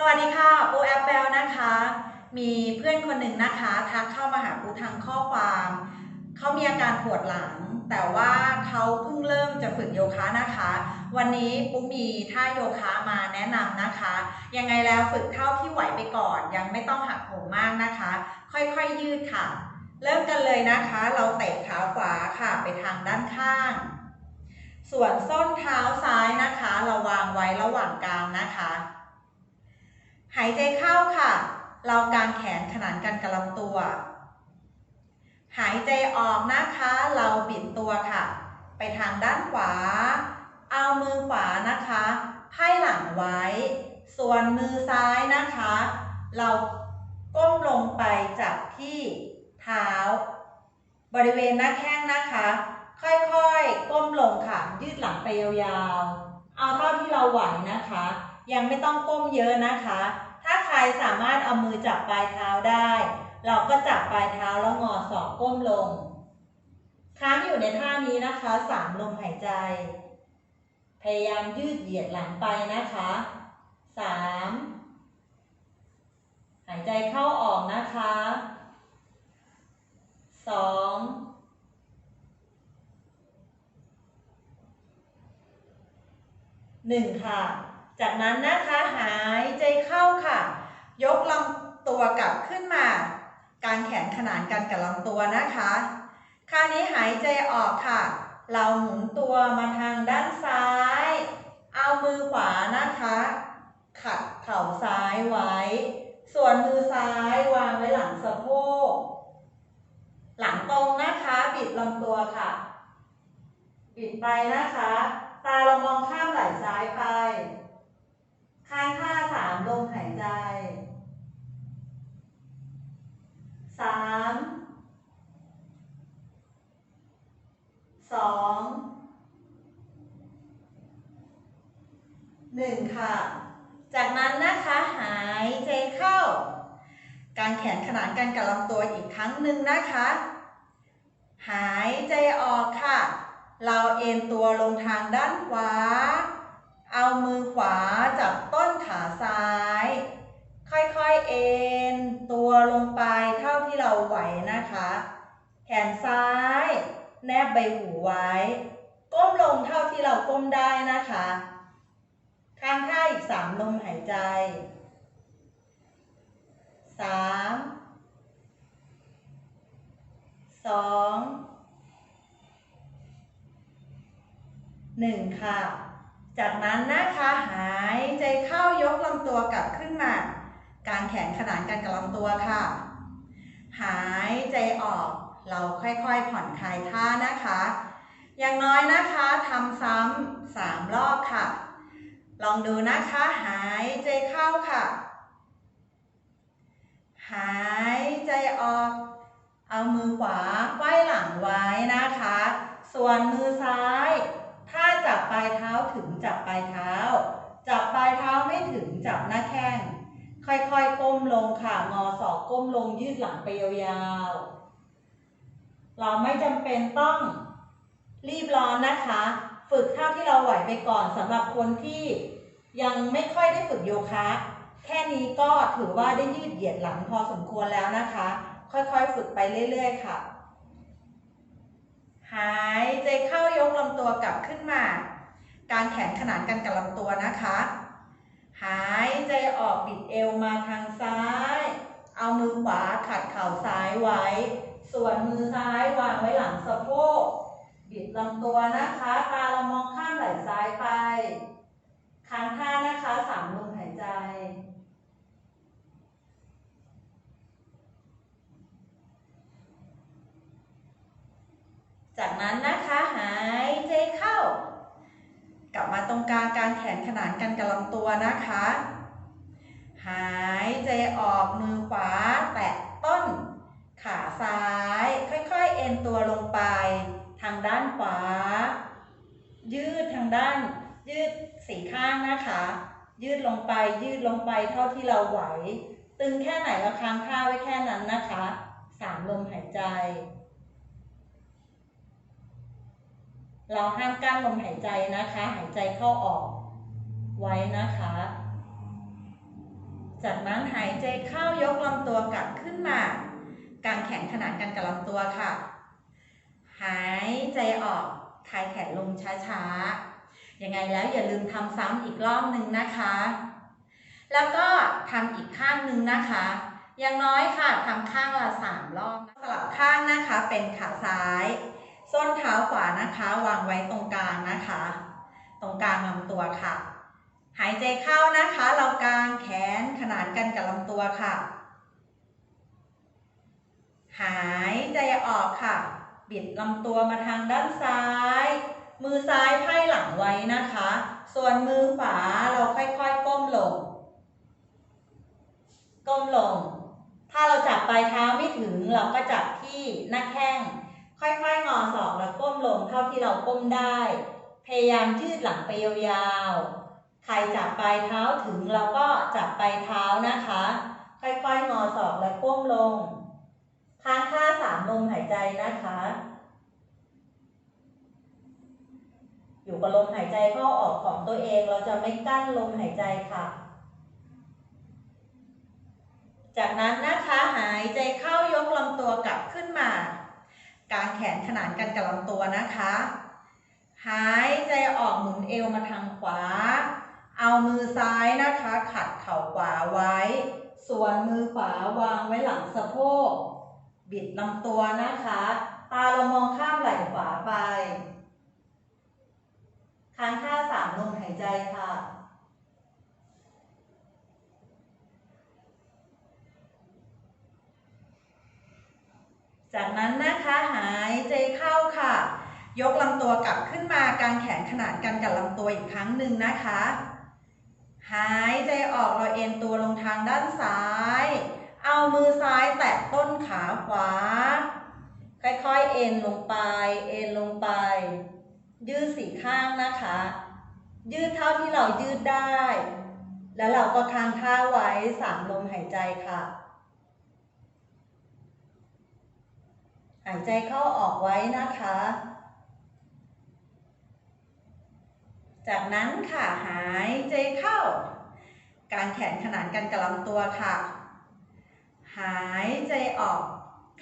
สวัสดีค่ะปูแอปเปิลนะคะ มีเพื่อนคนหนึ่งนะคะทักเข้ามาหาปูทางข้อความ เขามีอาการปวดหลัง แต่ว่าเขาเพิ่งเริ่มจะฝึกโยคะนะคะ วันนี้ปูมีท่าโยคะมาแนะนำนะคะ ยังไงแล้วฝึกเท่าที่ไหวไปก่อน ยังไม่ต้องหักโหมมากนะคะ ค่อยๆยืดค่ะ เริ่มกันเลยนะคะ เราเตะขาขวาค่ะไปทางด้านข้าง ส่วนส้นเท้าซ้ายนะคะ เราวางไว้ระหว่างกลางนะคะ หายใจเข้าค่ะ เรากางแขนขนานกันกับลำตัว หายใจออกนะคะ เราบิดตัวค่ะ ไปทางด้านขวา เอามือขวานะคะไพ่หลังไว้ ส่วนมือซ้ายนะคะ เราก้มลงไปจับที่เท้า บริเวณหน้าแข้งนะคะ ค่อยๆ ก้มลงค่ะ ยืดหลังไปยาวๆ เอาเท่าที่เราไหวนะคะ ยังไม่ต้องก้มเยอะนะคะ ถ้าใครสามารถเอามือจับปลายเท้าได้ เราก็จับปลายเท้าแล้วงอศอกก้มลง ค้างอยู่ในท่านี้นะคะสามลมหายใจ พยายามยืดเหยียดหลังไปนะคะสามหายใจเข้าออกนะคะสองหนึ่งค่ะ จากนั้นนะคะหายใจเข้าค่ะ ยกลำตัวกลับขึ้นมาการแขนขนานกันกับลำตัวนะคะ คราวนี้หายใจออกค่ะ เราหมุนตัวมาทางด้านซ้าย เอามือขวานะคะ ขัดเข่าซ้ายไว้ ส่วนมือซ้ายวางไว้หลังสะโพก หลังตรงนะคะบิดลำตัวค่ะ บิดไปนะคะ ตาเรามองข้ามไหล่ซ้ายไป ค้างท่าสามลมหายใจสามสองหนึ่งค่ะ จากนั้นนะคะหายใจเข้า การแขนขนานกันกับลำตัวอีกครั้งหนึ่งนะคะ หายใจออกค่ะ เราเอ็นตัวลงทางด้านขวา เอามือขวาจับต้นขาซ้าย ค่อยๆเอ็นตัวลงไปเท่าที่เราไหวนะคะ แขนซ้าย แนบใบหูไว้ ก้มลงเท่าที่เราก้มได้นะคะ ข้างท่าอีกสามลมหายใจสามสองหนึ่งค่ะ จากนั้นนะคะหายใจเข้ายกลำตัวกลับขึ้นมาการแขนขนานกันกับลำตัวค่ะ หายใจออกเราค่อยๆผ่อนคลายท่านะคะ อย่างน้อยนะคะทำซ้ำสามรอบค่ะ ลองดูนะคะหายใจเข้าค่ะ หายใจออก เอามือขวาไขว้หลังไว้นะคะ ส่วนมือซ้าย ถ้าจับปลายเท้าถึงจับปลายเท้า จับปลายเท้าไม่ถึงจับหน้าแข้ง ค่อยๆก้มลงค่ะ งอศอกก้มลงยืดหลังไปยาวๆ เราไม่จำเป็นต้องรีบร้อนนะคะ ฝึกเท่าที่เราไหวไปก่อนสำหรับคนที่ยังไม่ค่อยได้ฝึกโยคะ แค่นี้ก็ถือว่าได้ยืดเหยียดหลังพอสมควรแล้วนะคะ ค่อยๆ ฝึกไปเรื่อย ๆ ค่ะ หายใจเข้ายกลำตัวกลับขึ้นมา การแขนขนานกันกับลำตัวนะคะ หายใจออกบิดเอวมาทางซ้าย เอามือขวาขัดเข่าซ้ายไว้ ส่วนมือซ้ายวางไว้หลังสะโพก บิดลำตัวนะคะ ตาเรามองข้ามไหล่ซ้ายไป ค้างท่านะคะสามลมหายใจ จากนั้นนะคะหายใจเข้า กลับมาตรงกลางการแขนขนานกันกับลำตัวนะคะ หายใจออกมือขวาแตะต้น ขาซ้าย ค่อยๆ เอ็นตัวลงไป ทางด้านขวา ยืดทางด้าน ยืดสีข้างนะคะ ยืดลงไปยืดลงไปเท่าที่เราไหว ตึงแค่ไหนเราค้างท่าไว้แค่นั้นนะคะสามลมหายใจ เราห้ามกั้นลมหายใจนะคะ หายใจเข้าออกไว้นะคะ จากนั้นหายใจเข้ายกลำตัวกลับขึ้นมากางแขนขนานกันกับลำตัวค่ะ หายใจออกคลายแขนลงช้าๆ ยังไงแล้วอย่าลืมทำซ้ำอีกรอบหนึ่งนะคะ แล้วก็ทำอีกข้างหนึ่งนะคะ อย่างน้อยค่ะทำข้างละสามรอบสลับข้างนะคะเป็นขาซ้าย ขวานะคะ วางไว้ตรงกลางนะคะ ตรงกลางลำตัวค่ะ หายใจเข้านะคะ เรากางแขนขนานกันกับลำตัวค่ะ หายใจออกค่ะ บิดลำตัวมาทางด้านซ้าย มือซ้ายไพ่หลังไว้นะคะ ส่วนมือขวาเราค่อยๆก้มลง ก้มลง ถ้าเราจับปลายเท้าไม่ถึงเราก็จับที่หน้าแข้ง ค่อยๆงอศอกแล้วก้มลงเท่าที่เราก้มได้ พยายามยืดหลังไปยาวๆใครจับปลายเท้าถึงเราก็จับปลายเท้านะคะ ค่อยๆงอศอกและก้มลงค้างท่าสามลมหายใจนะคะ อยู่กับลมหายใจเข้าออกของตัวเองเราจะไม่กั้นลมหายใจค่ะจากนั้นนะคะหายใจเข้ายกลำตัวกลับขึ้นมา กางแขนานกันกับลำตัวนะคะ หายใจออกหมุนเอวมาทางขวา เอามือซ้ายนะคะ ขัดเข่าขวาไว้ ส่วนมือขวาวางไว้หลังสะโพก บิดลำตัวนะคะ ตาเรามองข้ามไหล่ขวาไปค้างท่าสามลมหายใจค่ะจากนั้นนะายใจเข้าค่ะ ยกลำตัวกลับขึ้นมากางแขนขนานกันกับลำตัวอีกครั้งหนึ่งนะคะ หายใจออกเราเอ็นตัวลงทางด้านซ้าย เอามือซ้ายแตะต้นขาขวา ค่อยๆเอ็นลงไป เอ็นลงไป ยืดสี่ข้างนะคะ ยืดเท่าที่เรายืดได้ แล้วเราก็ค้างท่าไว้สามลมหายใจค่ะ หายใจเข้าออกไว้นะคะ จากนั้นค่ะหายใจเข้า การแขนขนานกันกับลำตัวค่ะ หายใจออก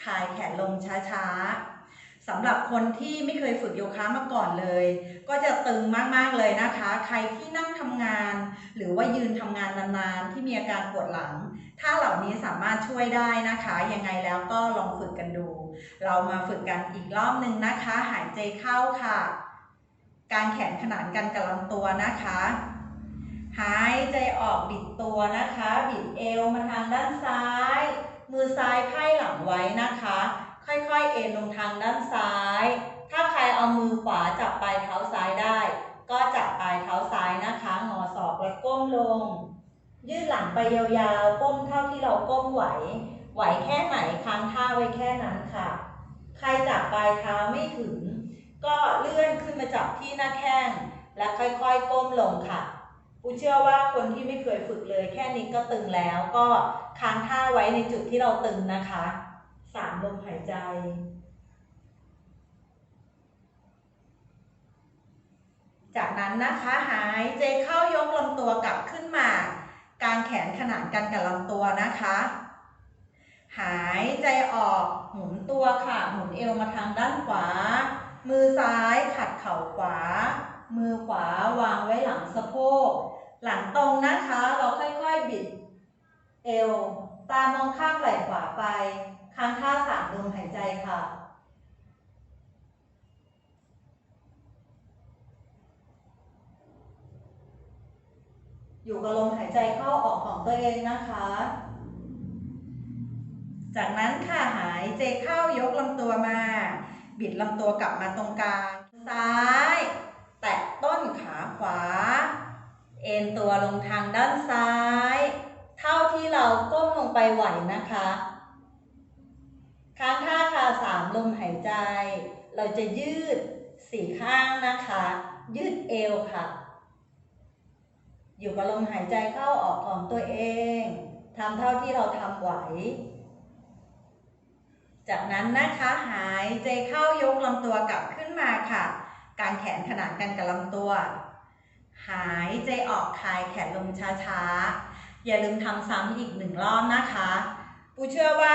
คลายแขนลงช้าๆสำหรับคนที่ไม่เคยฝึกโยคะมาก่อนเลย ก็จะตึงมากๆเลยนะคะ ใครที่นั่งทำงาน หรือว่ายืนทำงานนานๆ ที่มีอาการปวดหลัง ถ้าเหล่านี้สามารถช่วยได้นะคะ ยังไงแล้วก็ลองฝึกกันดู เรามาฝึกกันอีกรอบหนึ่งนะคะ หายใจเข้าค่ะ การแขนขนานกันกับลำตัวนะคะ หายใจออกบิดตัวนะคะ บิดเอวมาทางด้านซ้าย มือซ้ายไพ่หลังไว้นะคะ ค่อยๆ เอ็นลงทางด้านซ้าย ถ้าใครเอามือขวาจับปลายเท้าซ้ายได้ ก็จับปลายเท้าซ้ายนะคะ งอศอกและก้มลง ยืดหลังไปยาวๆ ก้มเท่าที่เราก้มไหว ไหวแค่ไหนค้างท่าไว้แค่นั้นค่ะ ใครจับปลายเท้าไม่ถึง ก็เลื่อนขึ้นมาจับที่หน้าแข้ง และค่อยๆก้มลงค่ะปูเชื่อว่าคนที่ไม่เคยฝึกเลยแค่นี้ก็ตึงแล้วก็ค้างท่าไว้ในจุดที่เราตึงนะคะสามลมหายใจจากนั้นนะคะหายใจเข้ายกลำตัวกลับขึ้นมากางแขนขนานกันกับลำตัวนะคะ หายใจออกหมุนตัวค่ะ หมุนเอวมาทางด้านขวา มือซ้ายขัดเข่าขวา มือขวาวางไว้หลังสะโพก หลังตรงนะคะ เราค่อยๆบิด เอว ตามองข้างไหล่ขวาไป ค้างท่าสามลมหายใจค่ะอยู่กับลมหายใจเข้าออกของตัวเองนะคะ จากนั้นค่ะหายใจเข้ายกลำตัวมา บิดลำตัวกลับมาตรงกลาง ซ้าย แตะต้นขาขวา เอ็นตัวลงทางด้านซ้าย เท่าที่เราก้มลงไปไหวนะคะค้างท่าค่ะสามลมหายใจ เราจะยืดสี่ข้างนะคะ ยืดเอวค่ะ อยู่กับลมหายใจเข้าออกของตัวเองทำเท่าที่เราทำไหว จากนั้นนะคะหายใจเข้ายกลำตัวกลับขึ้นมาค่ะ การแขนขนานกันกับลำตัว หายใจออกคลายแขนลงช้าๆ อย่าลืมทำซ้ำอีกหนึ่งรอบนะคะปูเชื่อว่า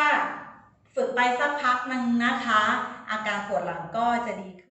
ฝึกไปสักพักหนึ่งนะคะ อาการปวดหลังก็จะดีขึ้น